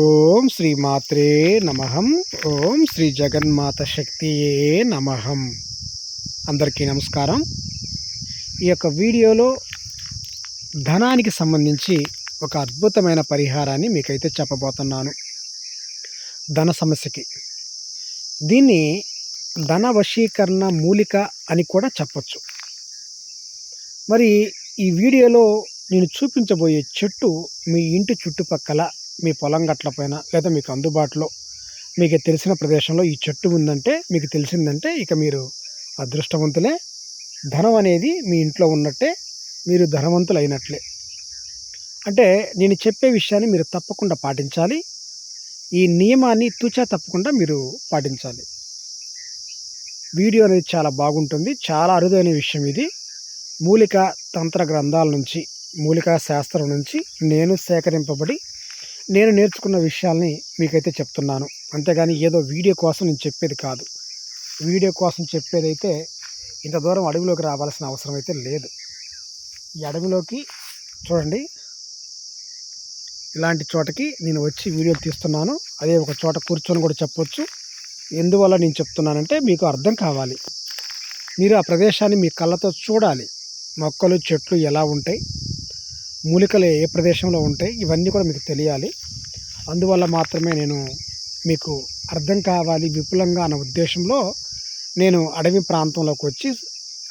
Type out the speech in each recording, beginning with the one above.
ఓం శ్రీ మాత్రే నమహం ఓం శ్రీ జగన్మాత శక్తియే నమహం అందరికీ నమస్కారం. ఈ యొక్క వీడియోలో ధనానికి సంబంధించి ఒక అద్భుతమైన పరిహారాన్ని మీకైతే చెప్పబోతున్నాను. ధన సమస్యకి. దీన్ని ధన వశీకరణ మూలిక అని కూడా చెప్పచ్చు. మరి ఈ వీడియోలో నేను చూపించబోయే చెట్టు మీ ఇంటి చుట్టుపక్కల మీ పొలం గట్ల పైన లేదా మీకు అందుబాటులో మీకు తెలిసిన ప్రదేశంలో ఈ చెట్టు ఉందంటే మీకు తెలిసిందంటే ఇక మీరు అదృష్టవంతులే. ధనం అనేది మీ ఇంట్లో ఉన్నట్టే మీరు ధనవంతులు అయినట్లే అంటే నేను చెప్పే విషయాన్ని మీరు తప్పకుండా పాటించాలి. ఈ నియమాన్ని తూచా తప్పకుండా మీరు పాటించాలి. వీడియో అనేది చాలా బాగుంటుంది. చాలా అరుదైన విషయం ఇది. మూలిక తంత్ర గ్రంథాల నుంచి మూలికా శాస్త్రం నుంచి నేను సేకరింపబడి నేను నేర్చుకున్న విషయాల్ని మీకైతే చెప్తున్నాను. అంతేగాని ఏదో వీడియో కోసం నేను చెప్పేది కాదు. వీడియో కోసం చెప్పేదైతే ఇంత దూరం అడవిలోకి రావాల్సిన అవసరం అయితే లేదు. ఈ అడవిలోకి చూడండి. ఇలాంటి చోటకి నేను వచ్చి వీడియో తీస్తున్నాను. అదే ఒక చోట కూర్చొని కూడా చెప్పొచ్చు. ఎందువల్ల నేను చెప్తున్నానంటే మీకు అర్థం కావాలి. మీరు ఆ ప్రదేశాన్ని మీ కళ్ళతో చూడాలి. మొక్కలు చెట్లు ఎలా ఉంటాయి? మూలికలు ఏ ప్రదేశంలో ఉంటాయి? ఇవన్నీ కూడా మీకు తెలియాలి. అందువల్ల మాత్రమే నేను మీకు అర్థం కావాలి విపులంగా అన్న ఉద్దేశంలో నేను అడవి ప్రాంతంలోకి వచ్చి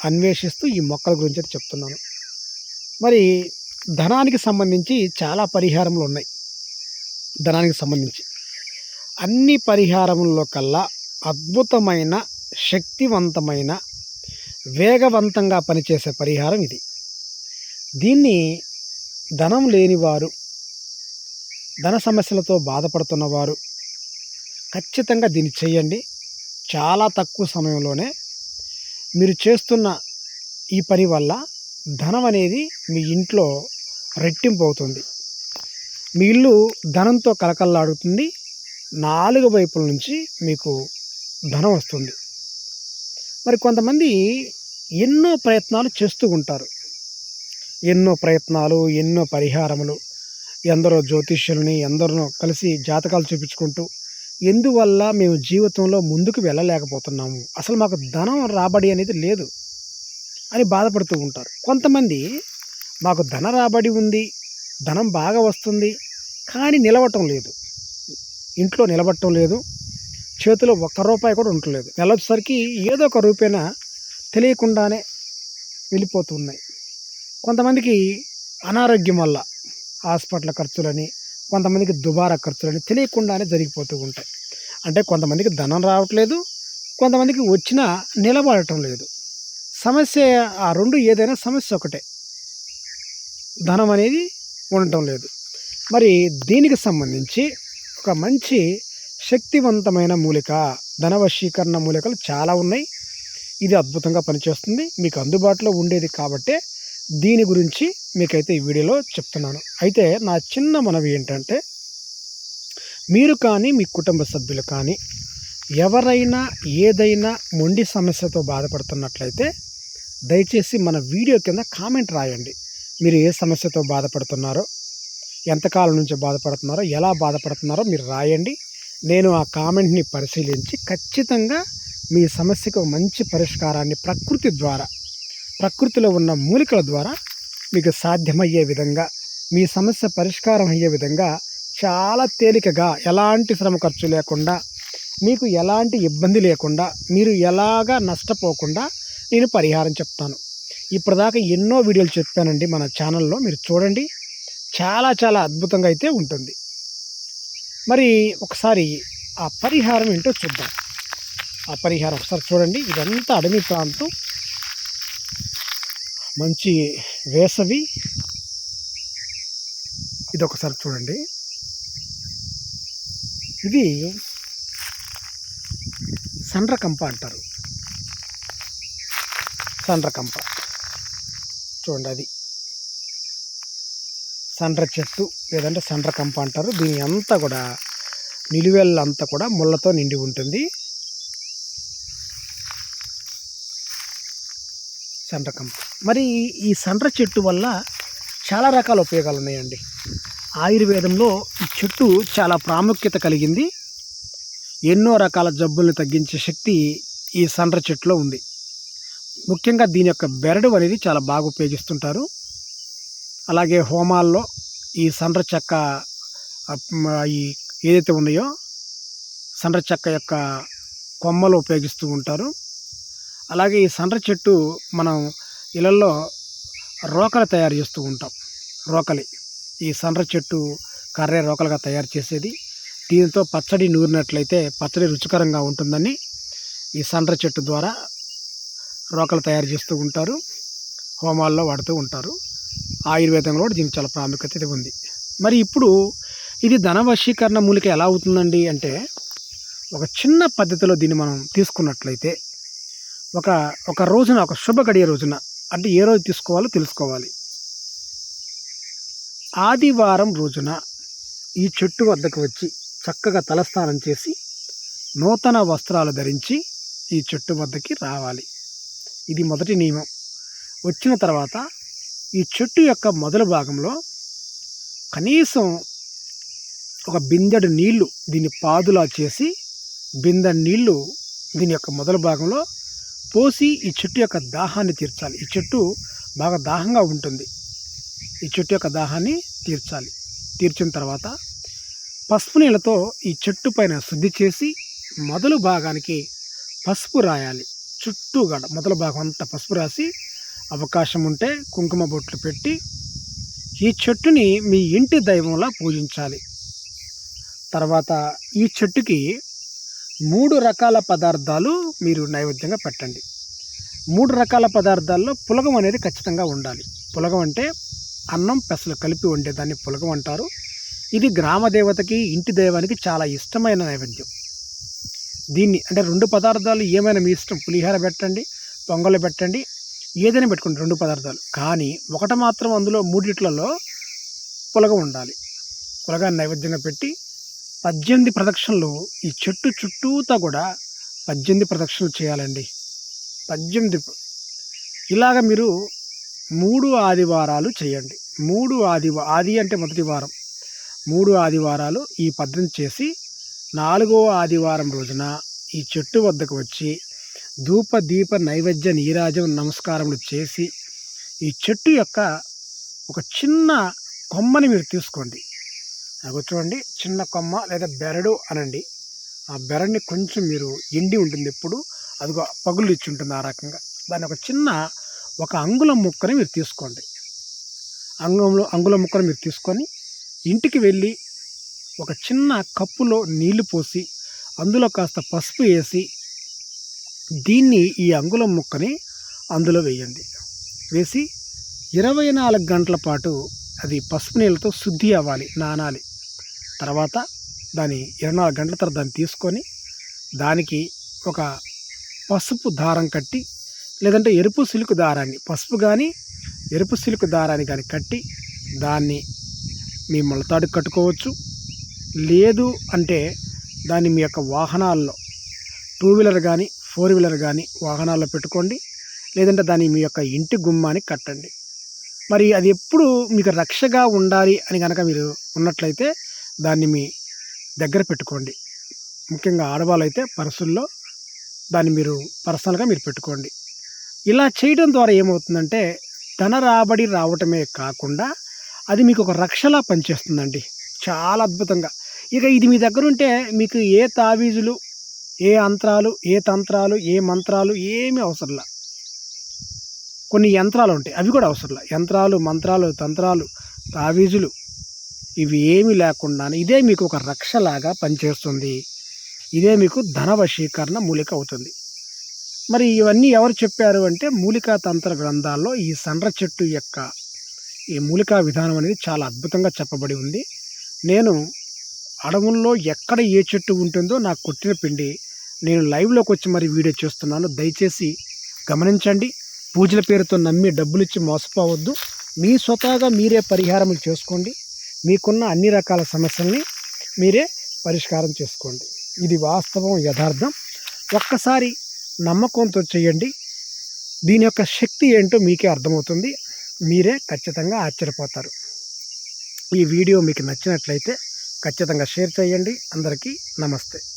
అన్వేషిస్తూ ఈ మొక్కల గురించి చెప్తున్నాను. మరి ధనానికి సంబంధించి చాలా పరిహారములు ఉన్నాయి. ధనానికి సంబంధించి. అన్ని పరిహారముల్లో కల్లా అద్భుతమైన శక్తివంతమైన వేగవంతంగా పనిచేసే పరిహారం ఇది. దీన్ని ధనం లేనివారు ధన సమస్యలతో బాధపడుతున్నవారు ఖచ్చితంగా దీన్ని చేయండి చాలా తక్కువ సమయంలోనే మీరు చేస్తున్న ఈ పని వల్ల ధనం అనేది మీ ఇంట్లో రెట్టింపు అవుతుంది. మీ ఇల్లు ధనంతో కలకల్లాడుతుంది. నాలుగు వైపుల నుంచి మీకు ధనం వస్తుంది. మరి కొంతమంది ఎన్నో ప్రయత్నాలు చేస్తూ ఉంటారు. ఎన్నో ప్రయత్నాలు ఎన్నో పరిహారములు ఎందరో జ్యోతిష్యులని ఎందరినో కలిసి జాతకాలు చూపించుకుంటూ ఎందువల్ల మేము జీవితంలో ముందుకు వెళ్ళలేకపోతున్నాము? అసలు మాకు ధనం రాబడి అనేది లేదు అని బాధపడుతూ ఉంటారు. కొంతమంది మాకు ధన రాబడి ఉంది ధనం బాగా వస్తుంది కానీ నిలవటం లేదు. ఇంట్లో నిలబడటం లేదు చేతిలో ఒక్క రూపాయి కూడా ఉండలేదు వెళ్ళొచ్చేసరికి ఏదో ఒక రూపేణ తెలియకుండానే వెళ్ళిపోతున్నాయి కొంతమందికి అనారోగ్యం వల్ల హాస్పిటల్ ఖర్చులని కొంతమందికి దుబారా ఖర్చులని తెలియకుండానే జరిగిపోతూ ఉంటాయి. అంటే కొంతమందికి ధనం రావట్లేదు కొంతమందికి వచ్చినా నిలబడటం లేదు. సమస్య ఆ రెండు ఏదైనా సమస్య ఒకటే. ధనం అనేది ఉండటం లేదు. మరి దీనికి సంబంధించి ఒక మంచి శక్తివంతమైన మూలిక ధనవశీకరణ మూలికలు చాలా ఉన్నాయి. ఇది అద్భుతంగా పనిచేస్తుంది. మీకు అందుబాటులో ఉండేది కాబట్టే దీని గురించి మీకైతే ఈ వీడియోలో చెప్తున్నాను. అయితే నా చిన్న మనవి ఏంటంటే మీరు కానీ మీ కుటుంబ సభ్యులు కానీ ఎవరైనా ఏదైనా మొండి సమస్యతో బాధపడుతున్నట్లయితే దయచేసి మన వీడియో కింద కామెంట్ రాయండి. మీరు ఏ సమస్యతో బాధపడుతున్నారో ఎంతకాలం నుంచి బాధపడుతున్నారో ఎలా బాధపడుతున్నారో మీరు రాయండి. నేను ఆ కామెంట్ని పరిశీలించి ఖచ్చితంగా మీ సమస్యకు మంచి పరిష్కారాన్ని ప్రకృతి ద్వారా ప్రకృతిలో ఉన్న మూలికల ద్వారా మీకు సాధ్యమయ్యే విధంగా మీ సమస్య పరిష్కారం అయ్యే విధంగా చాలా తేలికగా ఎలాంటి శ్రమ ఖర్చు లేకుండా మీకు ఎలాంటి ఇబ్బంది లేకుండా మీరు ఎలాగా నష్టపోకుండా నేను పరిహారం చెప్తాను. ఇప్పటిదాకా ఎన్నో వీడియోలు చెప్పానండి మన ఛానల్లో మీరు చూడండి. చాలా చాలా అద్భుతంగా అయితే ఉంటుంది. మరి ఒకసారి ఆ పరిహారం ఏంటో చూద్దాం. ఆ పరిహారం ఒకసారి చూడండి. ఇదంతా అడవి ప్రాంతం. మంచి వేసవి. ఇది ఒకసారి చూడండి. ఇది సండ్రకంప అంటారు. సండ్రకంప. చూడండి అది. సండ్ర చెట్టు లేదంటే సండ్రకంప అంటారు. దీని అంతా కూడా నిలువెల్లంతా కూడా ముళ్ళతో నిండి ఉంటుంది. సండ్రకం మరి ఈ సండ్ర చెట్టు వల్ల చాలా రకాల ఉపయోగాలు ఉన్నాయండి. ఆయుర్వేదంలో ఈ చెట్టు చాలా ప్రాముఖ్యత కలిగింది. ఎన్నో రకాల జబ్బుల్ని తగ్గించే శక్తి ఈ సండ్ర చెట్టులో ఉంది. ముఖ్యంగా దీని యొక్క బెరడు అనేది చాలా బాగా ఉపయోగిస్తుంటారు. అలాగే హోమాల్లో ఈ సండ్ర చెక్క ఈ ఏదైతే ఉన్నాయో సండ్ర చెక్క యొక్క కొమ్మలు ఉపయోగిస్తూ ఉంటారు. అలాగే ఈ సండ్ర చెట్టు మనం ఇళ్ళల్లో రోకలు తయారు చేస్తూ ఉంటాం. రోకలి. ఈ సండ్ర చెట్టు కర్రే రోకలుగా తయారు చేసేది. దీంతో పచ్చడి నూరినట్లయితే పచ్చడి రుచికరంగా ఉంటుందని ఈ సండ్ర చెట్టు ద్వారా రోకలు తయారు చేస్తూ ఉంటారు. హోమాల్లో వాడుతూ ఉంటారు. ఆయుర్వేదంలో కూడా దీనికి చాలా ప్రాముఖ్యత ఉంది. మరి ఇప్పుడు ఇది ధన వశీకరణ మూలిక ఎలా అవుతుందండి అంటే ఒక చిన్న పద్ధతిలో దీన్ని మనం తీసుకున్నట్లయితే ఒక ఒక రోజున ఒక శుభ గడియ రోజున అంటే ఏ రోజు తీసుకోవాలో తెలుసుకోవాలి. ఆదివారం రోజున ఈ చెట్టు వద్దకు వచ్చి చక్కగా తలస్నానం చేసి నూతన వస్త్రాలు ధరించి ఈ చెట్టు వద్దకి రావాలి. ఇది మొదటి నియమం. వచ్చిన తర్వాత ఈ చెట్టు యొక్క మొదలు భాగంలో కనీసం ఒక బిందెడు నీళ్ళు దీన్ని పాదులా చేసి బిందె నీళ్ళు దీని యొక్క మొదలు భాగంలో పోసి ఈ చెట్టు యొక్క దాహాన్ని తీర్చాలి. ఈ చెట్టు బాగా దాహంగా ఉంటుంది. ఈ చెట్టు యొక్క దాహాన్ని తీర్చాలి. తీర్చిన తర్వాత పసుపు నీళ్ళతో ఈ చెట్టు పైన శుద్ధి చేసి మొదలు భాగానికి పసుపు రాయాలి. చుట్టూ గడ మొదలు భాగం అంతా పసుపు రాసి అవకాశం ఉంటే కుంకుమ బొట్లు పెట్టి ఈ చెట్టుని మీ ఇంటి దైవంలా పూజించాలి. తర్వాత ఈ చెట్టుకి మూడు రకాల పదార్థాలు మీరు నైవేద్యంగా పెట్టండి. మూడు రకాల పదార్థాల్లో పులగం అనేది ఖచ్చితంగా ఉండాలి. పులగం అంటే అన్నం పెసలు కలిపి వండేదాన్ని పులగం అంటారు. ఇది గ్రామ దేవతకి ఇంటి దైవానికి చాలా ఇష్టమైన నైవేద్యం. దీన్ని అంటే రెండు పదార్థాలు ఏమైనా మీ ఇష్టం పులిహోర పెట్టండి పొంగలు పెట్టండి ఏదైనా పెట్టుకోండి రెండు పదార్థాలు. కానీ ఒకటి మాత్రం అందులో మూడిట్లలో పులగం ఉండాలి. పులగాన్ని నైవేద్యంగా పెట్టి పద్దెనిమిది ప్రదక్షిణలు ఈ చెట్టు చుట్టూతా కూడా పద్దెనిమిది ప్రదక్షిణలు చేయాలండి. పద్దెనిమిది ఇలాగ మీరు మూడు ఆదివారాలు చేయండి. మూడు ఆది ఆది అంటే మొదటి వారం. మూడు ఆదివారాలు ఈ పద్ధతి చేసి నాలుగో ఆదివారం రోజున ఈ చెట్టు వద్దకు వచ్చి ధూప దీప నైవేద్య నీరాజం నమస్కారములు చేసి ఈ చెట్టు యొక్క ఒక చిన్న కొమ్మని మీరు తీసుకోండి. అగో చూడండి చిన్న కొమ్మ లేదా బెరడు అనండి. ఆ బెరడ్ని కొంచెం మీరు ఎండి ఉంటుంది ఎప్పుడు అదిగో పగులు ఇచ్చి ఉంటుంది ఆ రకంగా. దాని ఒక చిన్న ఒక అంగుళం ముక్కని మీరు తీసుకోండి. అంగుళంలో అంగుళం ముక్కను మీరు తీసుకొని ఇంటికి వెళ్ళి ఒక చిన్న కప్పులో నీళ్ళు పోసి అందులో కాస్త పసుపు వేసి దీన్ని ఈ అంగుళం ముక్కని అందులో వేయండి. వేసి ఇరవై నాలుగు గంటల పాటు అది పసుపు నీళ్ళతో శుద్ధి అవ్వాలి నానాలి. తర్వాత దాని ఇరవై నాలుగు గంటల తర్వాత దాన్ని తీసుకొని దానికి ఒక పసుపు దారం కట్టి లేదంటే ఎరుపు సిలుకు దారాన్ని పసుపు కానీ ఎరుపు సిలుకు దారాన్ని కానీ కట్టి దాన్ని మీ మొలతాడు కట్టుకోవచ్చు. లేదు అంటే దాన్ని మీ యొక్క వాహనాల్లో టూ వీలర్ కానీ ఫోర్ వీలర్ కానీ వాహనాల్లో పెట్టుకోండి. లేదంటే దాన్ని మీ యొక్క ఇంటి గుమ్మానికి కట్టండి. మరి అది ఎప్పుడు మీకు రక్షగా ఉండాలి అని కనుక మీరు ఉన్నట్లయితే దాన్ని మీ దగ్గర పెట్టుకోండి. ముఖ్యంగా ఆడవాళ్ళు అయితే పర్సుల్లో దాన్ని మీరు పర్సనల్గా మీరు పెట్టుకోండి. ఇలా చేయడం ద్వారా ఏమవుతుందంటే ధన రాబడి రావటమే కాకుండా అది మీకు ఒక రక్షలా పనిచేస్తుందండి. చాలా అద్భుతంగా. ఇక ఇది మీ దగ్గర ఉంటే మీకు ఏ తావీజులు ఏ అంతరాలు ఏ తంత్రాలు ఏ మంత్రాలు ఏమీ అవసరంలా. కొన్ని యంత్రాలు ఉంటాయి. అవి కూడా అవసరంలా. యంత్రాలు మంత్రాలు తంత్రాలు తావీజులు ఇవి ఏమీ లేకుండా ఇదే మీకు ఒక రక్షలాగా పనిచేస్తుంది. ఇదే మీకు ధన వశీకరణ మూలిక అవుతుంది. మరి ఇవన్నీ ఎవరు చెప్పారు అంటే మూలికా తంత్ర గ్రంథాల్లో ఈ సండ్ర చెట్టు యొక్క ఈ మూలికా విధానం అనేది చాలా అద్భుతంగా చెప్పబడి ఉంది. నేను అడవుల్లో ఎక్కడ ఏ చెట్టు ఉంటుందో నాకు కొట్టిన పిండి నేను లైవ్లోకి వచ్చి మరి వీడియో చేస్తున్నాను. దయచేసి గమనించండి. పూజల పేరుతో నమ్మి డబ్బులు ఇచ్చి మోసపోవద్దు. మీ స్వతహాగా మీరే పరిహారములు చేసుకోండి. మీకున్న అన్ని రకాల సమస్యల్ని మీరే పరిష్కారం చేసుకోండి. ఇది వాస్తవం యథార్థం. ఒక్కసారి నమ్మకంతో చేయండి. దీని యొక్క శక్తి ఏంటో మీకే అర్థమవుతుంది. మీరే ఖచ్చితంగా ఆశ్చర్యపోతారు. ఈ వీడియో మీకు నచ్చినట్లయితే ఖచ్చితంగా షేర్ చేయండి. అందరికీ నమస్తే.